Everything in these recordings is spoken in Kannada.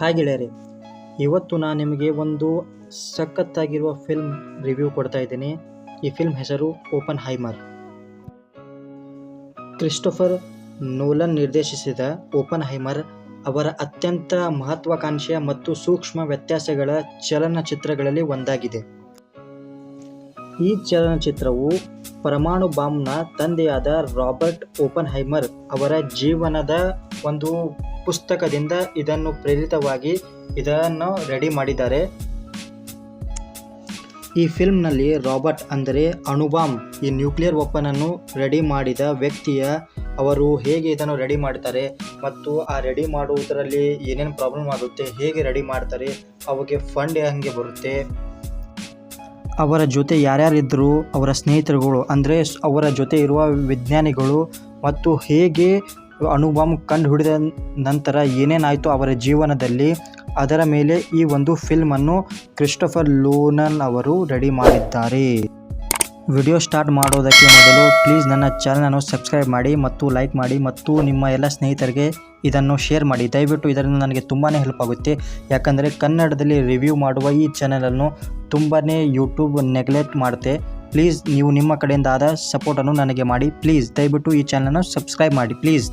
ಹಾಯ್ ಗೆಳೆಯರೆ ಇವತ್ತು ನಾನು ನಿಮಗೆ ಒಂದು ಸಖತ್ತಾಗಿರುವ ಫಿಲ್ಮ್ ರಿವ್ಯೂ ಕೊಡ್ತಾ ಇದ್ದೀನಿ. ಈ ಫಿಲ್ಮ್ ಹೆಸರು ಓಪನ್ ಹೈಮರ್ ಕ್ರಿಸ್ಟೋಫರ್ ನೋಲನ್ ನಿರ್ದೇಶಿಸಿದ ಓಪನ್ ಹೈಮರ್ ಅವರ ಅತ್ಯಂತ ಮಹತ್ವಾಕಾಂಕ್ಷೆಯ ಮತ್ತು ಸೂಕ್ಷ್ಮ ವ್ಯತ್ಯಾಸಗಳ ಚಲನಚಿತ್ರಗಳಲ್ಲಿ ಒಂದಾಗಿದೆ. ಈ ಚಲನಚಿತ್ರವು ಪರಮಾಣು ಬಾಂಬ್ನ ತಂದೆಯಾದ ರಾಬರ್ಟ್ ಓಪನ್ ಹೈಮರ್ ಅವರ ಜೀವನದ ಒಂದು ಪುಸ್ತಕದಿಂದ ಇದನ್ನು ಪ್ರೇರಿತವಾಗಿ ಇದನ್ನು ರೆಡಿ ಮಾಡಿದ್ದಾರೆ. ಈ ಫಿಲ್ಮ್ನಲ್ಲಿ ರಾಬರ್ಟ್ ಅಂದರೆ ಅಣುಬಾಮ್ ಈ ನ್ಯೂಕ್ಲಿಯರ್ ಅನ್ನು ರೆಡಿ ಮಾಡಿದ ವ್ಯಕ್ತಿಯ ಅವರು ಹೇಗೆ ಇದನ್ನು ರೆಡಿ ಮಾಡ್ತಾರೆ ಮತ್ತು ಆ ರೆಡಿ ಮಾಡುವುದರಲ್ಲಿ ಏನೇನು ಪ್ರಾಬ್ಲಮ್ ಆಗುತ್ತೆ, ಹೇಗೆ ರೆಡಿ ಮಾಡ್ತಾರೆ ಅವರಿಗೆ ಫಂಡ್ ಹೇಗೆ ಬರುತ್ತೆ? ಅವರ ಜೊತೆ ಯಾರ್ಯಾರಿದ್ದರು ಅವರ ಸ್ನೇಹಿತರುಗಳು, ಅಂದರೆ ಅವರ ಜೊತೆ ಇರುವ ವಿಜ್ಞಾನಿಗಳು ಮತ್ತು ಹೇಗೆ ಅಣುಬಾಂಬ್ ಕಂಡು ಹಿಡಿದ ನಂತರ ಏನೇನಾಯಿತು ಅವರ ಜೀವನದಲ್ಲಿ, ಅದರ ಮೇಲೆ ಈ ಒಂದು ಫಿಲ್ಮನ್ನು ಕ್ರಿಸ್ಟೋಫರ್ ಲೂನನ್ ಅವರು ರೆಡಿ ಮಾಡಿದ್ದಾರೆ. ವಿಡಿಯೋ ಸ್ಟಾರ್ಟ್ ಮಾಡೋದಕ್ಕೆ ಮೊದಲು ಪ್ಲೀಸ್ ನನ್ನ ಚಾನಲನ್ನು ಸಬ್ಸ್ಕ್ರೈಬ್ ಮಾಡಿ ಮತ್ತು ಲೈಕ್ ಮಾಡಿ ಮತ್ತು ನಿಮ್ಮ ಎಲ್ಲ ಸ್ನೇಹಿತರಿಗೆ ಇದನ್ನು ಶೇರ್ ಮಾಡಿ. ದಯವಿಟ್ಟು ಇದರಿಂದ ನನಗೆ ತುಂಬಾ ಹೆಲ್ಪ್ ಆಗುತ್ತೆ. ಯಾಕಂದರೆ ಕನ್ನಡದಲ್ಲಿ ರಿವ್ಯೂ ಮಾಡುವ ಈ ಚಾನಲನ್ನು ತುಂಬಾ ಯೂಟ್ಯೂಬ್ ನೆಗ್ಲೆಕ್ಟ್ ಮಾಡುತ್ತೆ. ಪ್ಲೀಸ್ ನೀವು ನಿಮ್ಮ ಕಡೆಯಿಂದ ಆದ ಸಪೋರ್ಟನ್ನು ನನಗೆ ಮಾಡಿ. ಪ್ಲೀಸ್ ದಯವಿಟ್ಟು ಈ ಚಾನಲನ್ನು ಸಬ್ಸ್ಕ್ರೈಬ್ ಮಾಡಿ. ಪ್ಲೀಸ್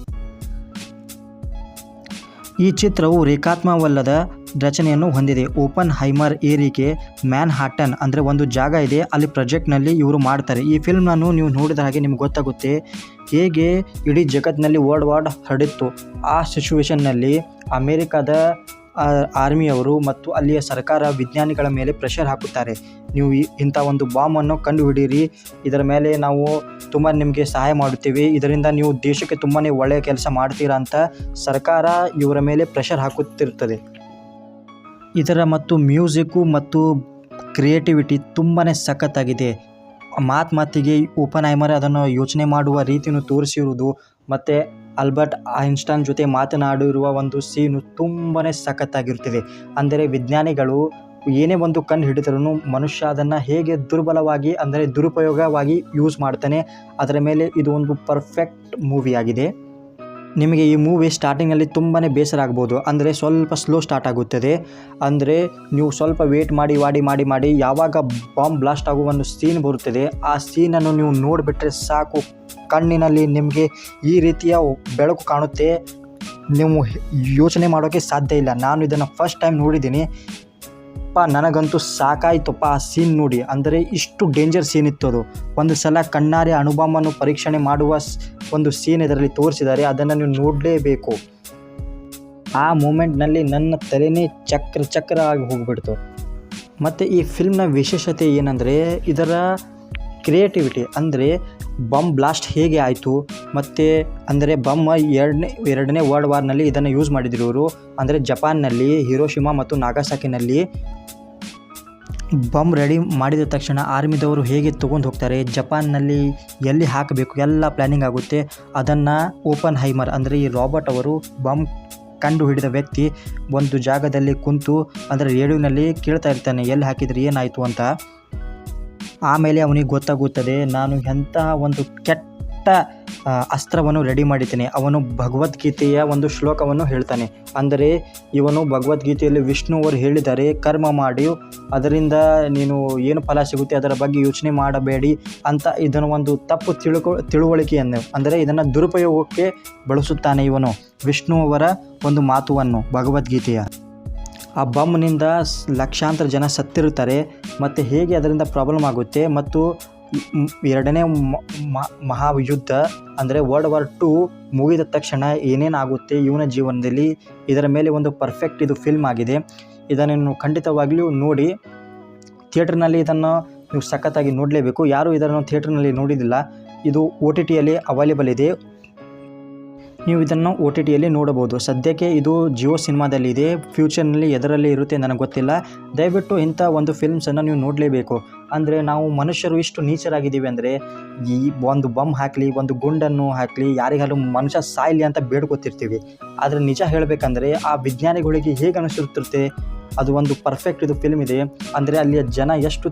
ಈ ಚಿತ್ರವು ರೇಖಾತ್ಮವಲ್ಲದ ರಚನೆಯನ್ನು ಹೊಂದಿದೆ. ಓಪನ್ ಹೈಮರ್ ಏರಿಕೆ ಮ್ಯಾನ್ ಹಾಟನ್ ಅಂದರೆ ಒಂದು ಜಾಗ ಇದೆ. ಅಲ್ಲಿ ಪ್ರಾಜೆಕ್ಟ್ನಲ್ಲಿ ಇವರು ಮಾಡ್ತಾರೆ. ಈ ಫಿಲ್ಮ್ನನ್ನು ನೀವು ನೋಡಿದ ಹಾಗೆ ನಿಮ್ಗೆ ಗೊತ್ತಾಗುತ್ತೆ. ಹೇಗೆ ಇಡೀ ಜಗತ್ತಿನಲ್ಲಿ ವರ್ಲ್ಡ್ ವಾರ್ ಹರಡಿತ್ತು. ಆ ಸಿಚುವೇಶನ್ನಲ್ಲಿ ಅಮೇರಿಕಾದ ಆರ್ಮಿಯವರು ಮತ್ತು ಅಲ್ಲಿಯ ಸರ್ಕಾರ ವಿಜ್ಞಾನಿಗಳ ಮೇಲೆ ಪ್ರೆಷರ್ ಹಾಕುತ್ತಾರೆ. ನೀವು ಇಂಥ ಒಂದು ಬಾಂಬನ್ನು ಕಂಡುಹಿಡಿಯಿರಿ. ಇದರ ಮೇಲೆ ನಾವು ತುಂಬ ನಿಮಗೆ ಸಹಾಯ ಮಾಡುತ್ತೇವೆ. ಇದರಿಂದ ನೀವು ದೇಶಕ್ಕೆ ತುಂಬಾ ಒಳ್ಳೆಯ ಕೆಲಸ ಮಾಡ್ತೀರಾ ಅಂತ ಸರ್ಕಾರ ಇವರ ಮೇಲೆ ಪ್ರೆಷರ್ ಹಾಕುತ್ತಿರುತ್ತದೆ. ಇದರ ಮತ್ತು ಮ್ಯೂಸಿಕ್ಕು ಮತ್ತು ಕ್ರಿಯೇಟಿವಿಟಿ ತುಂಬಾ ಸಖತ್ತಾಗಿದೆ. ಮಾತು ಮಾತಿಗೆ ಓಪನ್ ಅದನ್ನು ಯೋಚನೆ ಮಾಡುವ ರೀತಿಯನ್ನು ತೋರಿಸಿರುವುದು ಮತ್ತು ಆಲ್ಬರ್ಟ್ ಐನ್ಸ್ಟೈನ್ ಜೊತೆ ಮಾತನಾಡಿರುವ ಒಂದು ಸೀನು ತುಂಬಾ ಸಖತ್ತಾಗಿರುತ್ತದೆ. ಅಂದರೆ ವಿಜ್ಞಾನಿಗಳು ಏನೇ ಒಂದು ಕಂಡು ಹಿಡಿದ್ರೂ ಮನುಷ್ಯ ಅದನ್ನು ಹೇಗೆ ದುರ್ಬಲವಾಗಿ, ಅಂದರೆ ದುರುಪಯೋಗವಾಗಿ ಯೂಸ್ ಮಾಡ್ತಾನೆ, ಅದರ ಮೇಲೆ ಇದು ಒಂದು ಪರ್ಫೆಕ್ಟ್ ಮೂವಿಯಾಗಿದೆ. ನಿಮಗೆ ಈ ಮೂವಿ ಸ್ಟಾರ್ಟಿಂಗಲ್ಲಿ ತುಂಬಾ ಬೇಸರ ಆಗ್ಬೋದು. ಅಂದರೆ ಸ್ವಲ್ಪ ಸ್ಲೋ ಸ್ಟಾರ್ಟ್ ಆಗುತ್ತದೆ. ಅಂದರೆ ನೀವು ಸ್ವಲ್ಪ ವೇಟ್ ಮಾಡಿ, ವಾಡಿ, ಮಾಡಿ ಮಾಡಿ ಯಾವಾಗ ಬಾಂಬ್ ಬ್ಲಾಸ್ಟ್ ಆಗುವ ಒಂದು ಸೀನ್ ಬರುತ್ತದೆ, ಆ ಸೀನನ್ನು ನೀವು ನೋಡಿಬಿಟ್ರೆ ಸಾಕು. ಕಣ್ಣಿನಲ್ಲಿ ನಿಮಗೆ ಈ ರೀತಿಯ ಬೆಳಕು ಕಾಣುತ್ತೆ. ನೀವು ಯೋಚನೆ ಮಾಡೋಕ್ಕೆ ಸಾಧ್ಯ ಇಲ್ಲ. ನಾನು ಇದನ್ನು ಫಸ್ಟ್ ಟೈಮ್ ನೋಡಿದ್ದೀನಿ. ಅಪ್ಪ ನನಗಂತೂ ಸಾಕಾಯ್ತಪ್ಪ ಆ ಸೀನ್ ನೋಡಿ. ಅಂದರೆ ಇಷ್ಟು ಡೇಂಜರ್ ಸೀನ್ ಇತ್ತು ಅದು. ಒಂದು ಸಲ ಕಣ್ಣಾರೆ ಅಣುಬಾಂಬನ್ನು ಪರೀಕ್ಷಣೆ ಮಾಡುವ ಒಂದು ಸೀನ್ ಇದರಲ್ಲಿ ತೋರಿಸಿದ್ದಾರೆ. ಅದನ್ನು ನೀವು ನೋಡಲೇಬೇಕು. ಆ ಮೂಮೆಂಟ್ನಲ್ಲಿ ನನ್ನ ತಲೆನೇ ಚಕ್ರ ಚಕ್ರ ಆಗಿ ಹೋಗ್ಬಿಡ್ತು. ಮತ್ತು ಈ ಫಿಲ್ಮ್ನ ವಿಶೇಷತೆ ಏನಂದರೆ, ಇದರ ಕ್ರಿಯೇಟಿವಿಟಿ ಅಂದರೆ ಬಮ್ ಬ್ಲಾಸ್ಟ್ ಹೇಗೆ ಆಯಿತು? ಮತ್ತು ಅಂದರೆ ಬಮ್ ಎರಡನೇ ಎರಡನೇ ವರ್ಲ್ಡ್ ವಾರ್ನಲ್ಲಿ ಇದನ್ನು ಯೂಸ್ ಮಾಡಿದ್ರು ಇವರು. ಅಂದರೆ ಜಪಾನ್ನಲ್ಲಿ, ಹಿರೋಶಿಮಾ ಮತ್ತು ನಾಗಾಸಾಕಿನಲ್ಲಿ ಬಮ್ ರೆಡಿ ಮಾಡಿದ ತಕ್ಷಣ ಆರ್ಮಿದವರು ಹೇಗೆ ತೊಗೊಂಡು ಹೋಗ್ತಾರೆ? ಜಪಾನ್ನಲ್ಲಿ ಎಲ್ಲಿ ಹಾಕಬೇಕು? ಎಲ್ಲ ಪ್ಲ್ಯಾನಿಂಗ್ ಆಗುತ್ತೆ. ಅದನ್ನು ಓಪನ್ ಹೈಮರ್ ಅಂದರೆ ಈ ರಾಬರ್ಟ್ ಅವರು ಬಮ್ ಕಂಡು ಹಿಡಿದ ವ್ಯಕ್ತಿ ಒಂದು ಜಾಗದಲ್ಲಿ ಕುಂತು ಅಂದರೆ ರೇಡಿಯೋನಲ್ಲಿ ಕೇಳ್ತಾ ಇರ್ತಾನೆ, ಎಲ್ಲಿ ಹಾಕಿದರೆ ಏನಾಯಿತು ಅಂತ. ಆಮೇಲೆ ಅವನಿಗೆ ಗೊತ್ತಾಗುತ್ತದೆ, ನಾನು ಎಂತಹ ಒಂದು ಕೆಟ್ಟ ಅಸ್ತ್ರವನ್ನು ರೆಡಿ ಮಾಡಿದ್ದೇನೆ. ಅವನು ಭಗವದ್ಗೀತೆಯ ಒಂದು ಶ್ಲೋಕವನ್ನು ಹೇಳ್ತಾನೆ. ಅಂದರೆ, ಇವನು ಭಗವದ್ಗೀತೆಯಲ್ಲಿ ವಿಷ್ಣುವರು ಹೇಳಿದ್ದಾರೆ, ಕರ್ಮ ಮಾಡಿ, ಅದರಿಂದ ನೀನು ಏನು ಫಲ ಸಿಗುತ್ತೆ, ಅದರ ಬಗ್ಗೆ ಯೋಚನೆ ಮಾಡಬೇಡಿ ಅಂತ ಇದನ್ನು ಒಂದು ತಪ್ಪು ತಿಳ್ಕೊ, ತಿಳುವಳಿಕೆಯನ್ನು, ಅಂದರೆ ಇದನ್ನು ದುರುಪಯೋಗಕ್ಕೆ ಬಳಸುತ್ತಾನೆ ಇವನು, ವಿಷ್ಣುವರ ಒಂದು ಮಾತುವನ್ನು, ಭಗವದ್ಗೀತೆಯ. ಆ ಬಮ್ನಿಂದ ಲಕ್ಷಾಂತರ ಜನ ಸತ್ತಿರುತ್ತಾರೆ ಮತ್ತು ಹೇಗೆ ಅದರಿಂದ ಪ್ರಾಬ್ಲಮ್ ಆಗುತ್ತೆ ಮತ್ತು ಎರಡನೇ ಮಹಾಯುದ್ಧ ಅಂದರೆ ವರ್ಲ್ಡ್ ವಾರ್ ಟು ಮುಗಿದ ತಕ್ಷಣ ಏನೇನಾಗುತ್ತೆ ಇವನ ಜೀವನದಲ್ಲಿ ಇದರ ಮೇಲೆ ಒಂದು ಪರ್ಫೆಕ್ಟ್ ಇದು ಫಿಲ್ಮ್ ಆಗಿದೆ. ಇದನ್ನು ಖಂಡಿತವಾಗ್ಲೂ ನೋಡಿ. ಥಿಯೇಟ್ರ್ನಲ್ಲಿ ಇದನ್ನು ನೀವು ಸಖತ್ತಾಗಿ ನೋಡಲೇಬೇಕು. ಯಾರು ಇದನ್ನು ಥಿಯೇಟ್ರ್ನಲ್ಲಿ ನೋಡಿದಿಲ್ಲ. ಇದು ಒ ಟಿ ಟಿಯಲ್ಲಿ ಅವೈಲೇಬಲ್ ಇದೆ. ನೀವು ಇದನ್ನು ಒ ಟಿ ಟಿಯಲ್ಲಿ ನೋಡಬಹುದು. ಸದ್ಯಕ್ಕೆ ಇದು ಜಿಯೋ ಸಿನಿಮಾದಲ್ಲಿ ಇದೆ ಫ್ಯೂಚರ್ನಲ್ಲಿ ಎದರಲ್ಲಿ ಇರುತ್ತೆ ನನಗೆ ಗೊತ್ತಿಲ್ಲ. ದಯವಿಟ್ಟು ಇಂಥ ಒಂದು ಫಿಲ್ಮ್ಸನ್ನು ನೀವು ನೋಡಲೇಬೇಕು. ಅಂದರೆ ನಾವು ಮನುಷ್ಯರು ಇಷ್ಟು ನೀಚರಾಗಿದ್ದೀವಿ ಅಂದರೆ ಈ ಒಂದು ಬಮ್ ಹಾಕಲಿ, ಒಂದು ಗುಂಡನ್ನು ಹಾಕಲಿ, ಯಾರಿಗಾದ್ರೂ ಮನುಷ್ಯ ಸಾಯಲಿ ಅಂತ ಬೇಡ್ಕೊತಿರ್ತೀವಿ. ಆದರೆ ನಿಜ ಹೇಳಬೇಕಂದ್ರೆ ಆ ವಿಜ್ಞಾನಿಗಳಿಗೆ ಹೇಗೆ ಅನಿಸುತ್ತಿರುತ್ತೆ? ಅದು ಒಂದು ಪರ್ಫೆಕ್ಟ್ ಇದು ಫಿಲ್ಮ್ ಇದೆ. ಅಂದರೆ ಅಲ್ಲಿಯ ಜನ ಎಷ್ಟು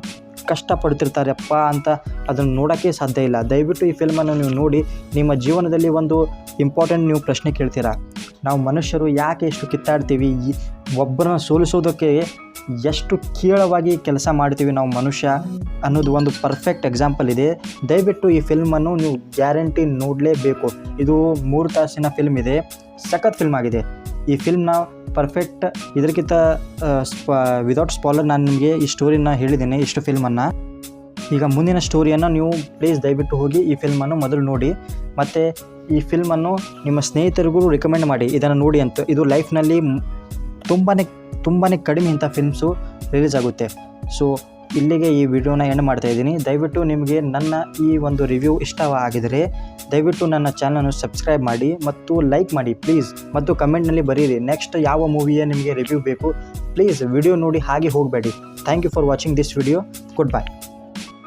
ಕಷ್ಟಪಡ್ತಿರ್ತಾರಪ್ಪ ಅಂತ ಅದನ್ನು ನೋಡೋಕ್ಕೆ ಸಾಧ್ಯ ಇಲ್ಲ. ದಯವಿಟ್ಟು ಈ ಫಿಲ್ಮನ್ನು ನೀವು ನೋಡಿ, ನಿಮ್ಮ ಜೀವನದಲ್ಲಿ ಒಂದು ಇಂಪಾರ್ಟೆಂಟ್ ನೀವು ಪ್ರಶ್ನೆ ಕೇಳ್ತೀರಾ? ನಾವು ಮನುಷ್ಯರು ಯಾಕೆ ಇಷ್ಟು ಕಿತ್ತಾಡ್ತೀವಿ? ಒಬ್ಬರನ್ನ ಸೋಲಿಸೋದಕ್ಕೆ ಎಷ್ಟು ಕೀಳವಾಗಿ ಕೆಲಸ ಮಾಡ್ತೀವಿ ನಾವು ಮನುಷ್ಯ ಅನ್ನೋದು ಒಂದು ಪರ್ಫೆಕ್ಟ್ ಎಕ್ಸಾಂಪಲ್ ಇದೆ. ದಯವಿಟ್ಟು ಈ ಫಿಲ್ಮನ್ನು ನೀವು ಗ್ಯಾರಂಟಿ ನೋಡಲೇಬೇಕು. ಇದು ಮೂರು ತಾಸಿನ ಫಿಲ್ಮ್ ಇದೆ. ಸಖತ್ ಫಿಲ್ಮ್ ಆಗಿದೆ. ಈ ಫಿಲ್ಮ್ನ ಪರ್ಫೆಕ್ಟ್ ಇದಕ್ಕಿಂತ ಸ್ಪ ವಿದೌಟ್ ಸ್ಪಾಲರ್ ನಾನು ನಿಮಗೆ ಈ ಸ್ಟೋರಿನ ಹೇಳಿದ್ದೀನಿ, ಇಷ್ಟು ಫಿಲ್ಮನ್ನು ಈಗ ಮುಂದಿನ ಸ್ಟೋರಿಯನ್ನು ನೀವು ಪ್ಲೀಸ್ ದಯವಿಟ್ಟು ಹೋಗಿ ಈ ಫಿಲ್ಮನ್ನು ಮೊದಲು ನೋಡಿ. ಮತ್ತು ಈ ಫಿಲ್ಮನ್ನು ನಿಮ್ಮ ಸ್ನೇಹಿತರಿಗೂ ರಿಕಮೆಂಡ್ ಮಾಡಿ. ಇದನ್ನು ನೋಡಿ ಅಂತ. ಇದು ಲೈಫ್ನಲ್ಲಿ ತುಂಬಾ ತುಂಬಾ ಕಡಿಮೆ ಇಂಥ ಫಿಲ್ಮ್ಸು ರಿಲೀಸ್ ಆಗುತ್ತೆ. ಸೊ ಇಲ್ಲಿಗೆ ಈ ವಿಡಿಯೋನ ಎಂಡ್ ಮಾಡ್ತಾ ಇದ್ದೀನಿ. ದಯವಿಟ್ಟು ನಿಮಗೆ ನನ್ನ ಈ ಒಂದು ರಿವ್ಯೂ ಇಷ್ಟ ಆಗಿದರೆ ದಯವಿಟ್ಟು ನನ್ನ ಚಾನಲನ್ನು ಸಬ್ಸ್ಕ್ರೈಬ್ ಮಾಡಿ ಮತ್ತು ಲೈಕ್ ಮಾಡಿ ಪ್ಲೀಸ್ ಮತ್ತು ಕಮೆಂಟ್ನಲ್ಲಿ ಬರೀರಿ. ನೆಕ್ಸ್ಟ್ ಯಾವ ಮೂವಿಯ ನಿಮಗೆ ರಿವ್ಯೂ ಬೇಕು ಪ್ಲೀಸ್ ವಿಡಿಯೋ ನೋಡಿ ಹಾಗೆ ಹೋಗಬೇಡಿ. Thank you for watching this video good bye